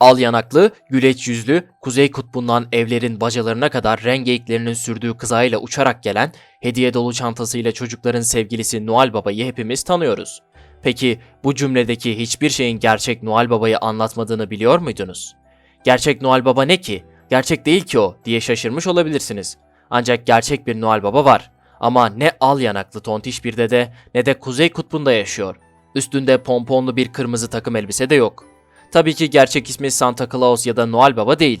Al yanaklı, güleç yüzlü, kuzey kutbundan evlerin bacalarına kadar rengeyiklerinin sürdüğü kızağıyla uçarak gelen, hediye dolu çantasıyla çocukların sevgilisi Noel Baba'yı hepimiz tanıyoruz. Peki bu cümledeki hiçbir şeyin gerçek Noel Baba'yı anlatmadığını biliyor muydunuz? Gerçek Noel Baba ne ki? Gerçek değil ki o diye şaşırmış olabilirsiniz. Ancak gerçek bir Noel Baba var. Ama ne al yanaklı tontiş bir dede ne de kuzey kutbunda yaşıyor. Üstünde pomponlu bir kırmızı takım elbise de yok. Tabii ki gerçek ismi Santa Claus ya da Noel Baba değil.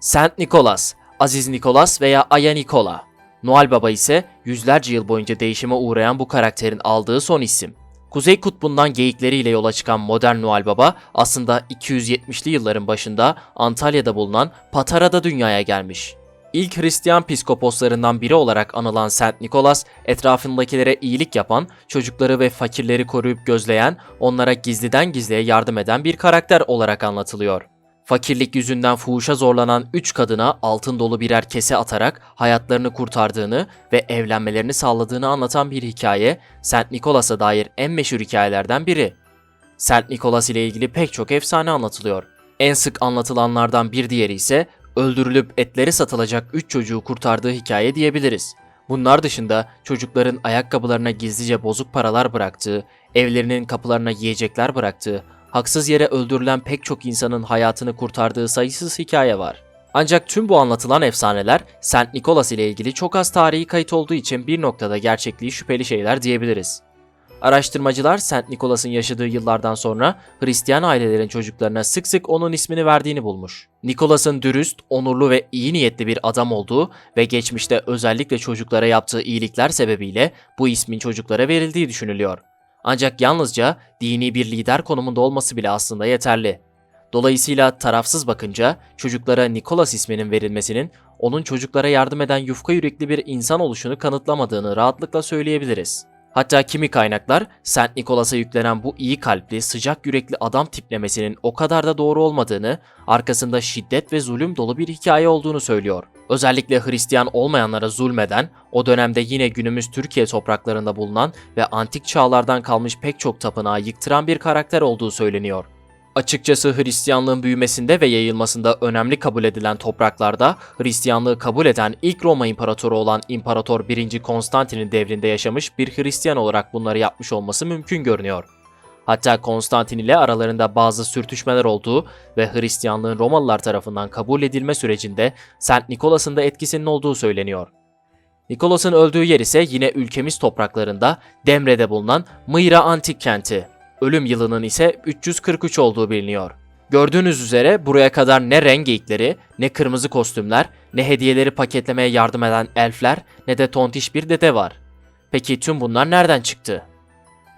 Saint Nicholas, Aziz Nicholas veya Aya Nikola. Noel Baba ise yüzlerce yıl boyunca değişime uğrayan bu karakterin aldığı son isim. Kuzey Kutbu'ndan geyikleriyle yola çıkan modern Noel Baba aslında 270'li yılların başında Antalya'da bulunan Patara'da dünyaya gelmiş. İlk Hristiyan piskoposlarından biri olarak anılan Saint Nicholas, etrafındakilere iyilik yapan, çocukları ve fakirleri koruyup gözleyen, onlara gizliden gizliye yardım eden bir karakter olarak anlatılıyor. Fakirlik yüzünden fuhuşa zorlanan 3 kadına altın dolu birer kese atarak hayatlarını kurtardığını ve evlenmelerini sağladığını anlatan bir hikaye, Saint Nicholas'a dair en meşhur hikayelerden biri. Saint Nicholas ile ilgili pek çok efsane anlatılıyor. En sık anlatılanlardan bir diğeri ise öldürülüp etleri satılacak 3 çocuğu kurtardığı hikaye diyebiliriz. Bunlar dışında çocukların ayakkabılarına gizlice bozuk paralar bıraktığı, evlerinin kapılarına yiyecekler bıraktığı, haksız yere öldürülen pek çok insanın hayatını kurtardığı sayısız hikaye var. Ancak tüm bu anlatılan efsaneler Saint Nicholas ile ilgili çok az tarihi kayıt olduğu için bir noktada gerçekliği şüpheli şeyler diyebiliriz. Araştırmacılar Saint Nicholas'ın yaşadığı yıllardan sonra Hristiyan ailelerin çocuklarına sık sık onun ismini verdiğini bulmuş. Nicholas'ın dürüst, onurlu ve iyi niyetli bir adam olduğu ve geçmişte özellikle çocuklara yaptığı iyilikler sebebiyle bu ismin çocuklara verildiği düşünülüyor. Ancak yalnızca dini bir lider konumunda olması bile aslında yeterli. Dolayısıyla tarafsız bakınca çocuklara Nicholas isminin verilmesinin onun çocuklara yardım eden yufka yürekli bir insan oluşunu kanıtlamadığını rahatlıkla söyleyebiliriz. Hatta kimi kaynaklar Saint Nicholas'a yüklenen bu iyi kalpli, sıcak yürekli adam tiplemesinin o kadar da doğru olmadığını, arkasında şiddet ve zulüm dolu bir hikaye olduğunu söylüyor. Özellikle Hristiyan olmayanlara zulmeden, o dönemde yine günümüz Türkiye topraklarında bulunan ve antik çağlardan kalmış pek çok tapınağı yıktıran bir karakter olduğu söyleniyor. Açıkçası Hristiyanlığın büyümesinde ve yayılmasında önemli kabul edilen topraklarda Hristiyanlığı kabul eden ilk Roma İmparatoru olan İmparator 1. Konstantin'in devrinde yaşamış bir Hristiyan olarak bunları yapmış olması mümkün görünüyor. Hatta Konstantin ile aralarında bazı sürtüşmeler olduğu ve Hristiyanlığın Romalılar tarafından kabul edilme sürecinde Saint Nicholas'ın da etkisinin olduğu söyleniyor. Nikolas'ın öldüğü yer ise yine ülkemiz topraklarında Demre'de bulunan Mıyra Antik Kenti. Ölüm yılının ise 343 olduğu biliniyor. Gördüğünüz üzere buraya kadar ne renk geyikleri, ne kırmızı kostümler, ne hediyeleri paketlemeye yardım eden elfler, ne de tontiş bir dede var. Peki tüm bunlar nereden çıktı?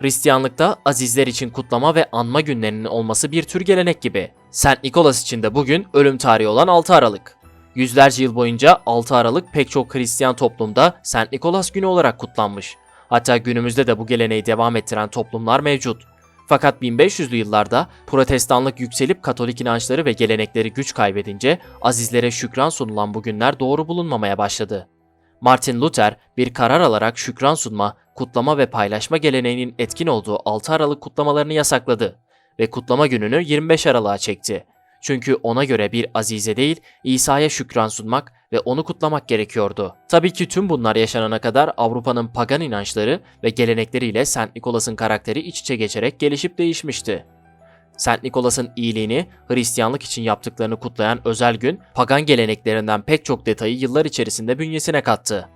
Hristiyanlıkta azizler için kutlama ve anma günlerinin olması bir tür gelenek gibi. Saint Nicholas için de bugün ölüm tarihi olan 6 Aralık. Yüzlerce yıl boyunca 6 Aralık pek çok Hristiyan toplumda Saint Nicholas günü olarak kutlanmış. Hatta günümüzde de bu geleneği devam ettiren toplumlar mevcut. Fakat 1500'lü yıllarda protestanlık yükselip katolik inançları ve gelenekleri güç kaybedince azizlere şükran sunulan bu günler doğru bulunmamaya başladı. Martin Luther bir karar alarak şükran sunma, kutlama ve paylaşma geleneğinin etkin olduğu 6 Aralık kutlamalarını yasakladı ve kutlama gününü 25 Aralık'a çekti. Çünkü ona göre bir azize değil, İsa'ya şükran sunmak ve onu kutlamak gerekiyordu. Tabii ki tüm bunlar yaşanana kadar Avrupa'nın pagan inançları ve gelenekleriyle Saint Nicholas'ın karakteri iç içe geçerek gelişip değişmişti. Saint Nicholas'ın iyiliğini, Hristiyanlık için yaptıklarını kutlayan özel gün, pagan geleneklerinden pek çok detayı yıllar içerisinde bünyesine kattı.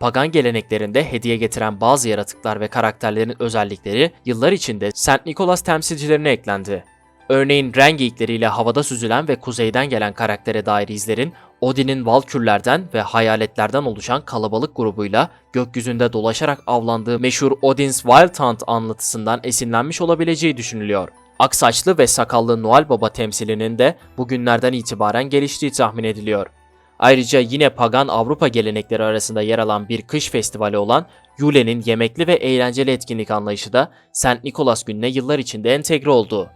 Pagan geleneklerinde hediye getiren bazı yaratıklar ve karakterlerin özellikleri yıllar içinde Saint Nicholas temsilcilerine eklendi. Örneğin rengeyikleriyle havada süzülen ve kuzeyden gelen karaktere dair izlerin Odin'in valkürlerden ve hayaletlerden oluşan kalabalık grubuyla gökyüzünde dolaşarak avlandığı meşhur Odin's Wild Hunt anlatısından esinlenmiş olabileceği düşünülüyor. Aksaçlı ve sakallı Noel Baba temsilinin de bugünlerden itibaren geliştiği tahmin ediliyor. Ayrıca yine pagan Avrupa gelenekleri arasında yer alan bir kış festivali olan Yule'nin yemekli ve eğlenceli etkinlik anlayışı da Saint Nicholas gününe yıllar içinde entegre oldu.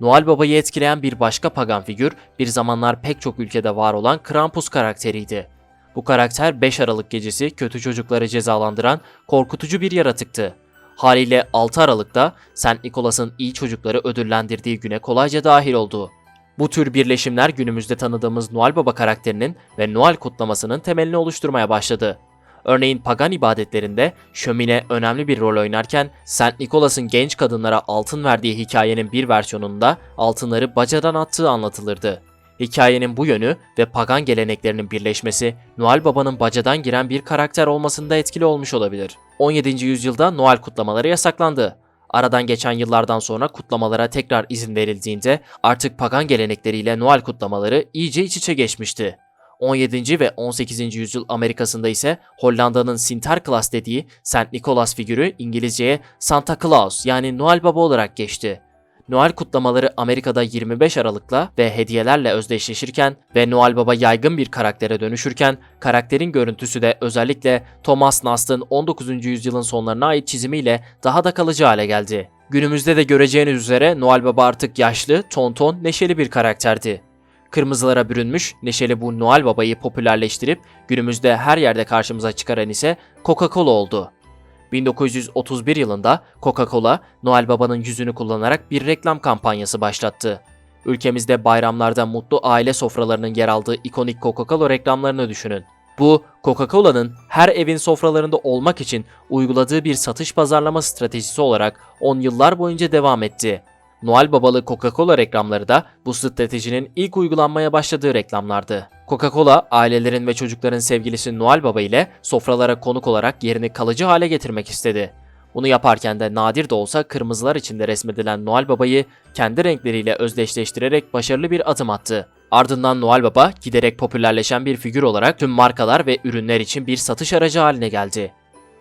Noel Baba'yı etkileyen bir başka pagan figür bir zamanlar pek çok ülkede var olan Krampus karakteriydi. Bu karakter 5 Aralık gecesi kötü çocukları cezalandıran korkutucu bir yaratıktı. Haliyle 6 Aralık'ta Saint Nicholas'ın iyi çocukları ödüllendirdiği güne kolayca dahil oldu. Bu tür birleşimler günümüzde tanıdığımız Noel Baba karakterinin ve Noel kutlamasının temelini oluşturmaya başladı. Örneğin pagan ibadetlerinde şömine önemli bir rol oynarken Saint Nicholas'ın genç kadınlara altın verdiği hikayenin bir versiyonunda altınları bacadan attığı anlatılırdı. Hikayenin bu yönü ve pagan geleneklerinin birleşmesi Noel Baba'nın bacadan giren bir karakter olmasında etkili olmuş olabilir. 17. yüzyılda Noel kutlamaları yasaklandı. Aradan geçen yıllardan sonra kutlamalara tekrar izin verildiğinde artık pagan gelenekleriyle Noel kutlamaları iyice iç içe geçmişti. 17. ve 18. yüzyıl Amerika'sında ise Hollanda'nın Sinterklaas dediği Saint Nicholas figürü İngilizceye Santa Claus yani Noel Baba olarak geçti. Noel kutlamaları Amerika'da 25 Aralık'la ve hediyelerle özdeşleşirken ve Noel Baba yaygın bir karaktere dönüşürken karakterin görüntüsü de özellikle Thomas Nast'ın 19. yüzyılın sonlarına ait çizimiyle daha da kalıcı hale geldi. Günümüzde de göreceğiniz üzere Noel Baba artık yaşlı, tonton, neşeli bir karakterdi. Kırmızılara bürünmüş neşeli bu Noel Baba'yı popülerleştirip günümüzde her yerde karşımıza çıkaran ise Coca-Cola oldu. 1931 yılında Coca-Cola, Noel Baba'nın yüzünü kullanarak bir reklam kampanyası başlattı. Ülkemizde bayramlarda mutlu aile sofralarının yer aldığı ikonik Coca-Cola reklamlarını düşünün. Bu, Coca-Cola'nın her evin sofralarında olmak için uyguladığı bir satış pazarlama stratejisi olarak 10 yıllar boyunca devam etti. Noel Babalı Coca-Cola reklamları da bu stratejinin ilk uygulanmaya başladığı reklamlardı. Coca-Cola, ailelerin ve çocukların sevgilisi Noel Baba ile sofralara konuk olarak yerini kalıcı hale getirmek istedi. Bunu yaparken de nadir de olsa kırmızılar içinde resmedilen Noel Baba'yı kendi renkleriyle özdeşleştirerek başarılı bir adım attı. Ardından Noel Baba giderek popülerleşen bir figür olarak tüm markalar ve ürünler için bir satış aracı haline geldi.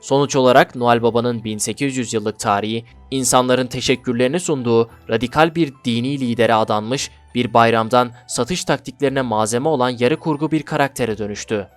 Sonuç olarak Noel Baba'nın 1800 yıllık tarihi, insanların teşekkürlerini sunduğu radikal bir dini lidere adanmış bir bayramdan satış taktiklerine malzeme olan yarı kurgu bir karaktere dönüştü.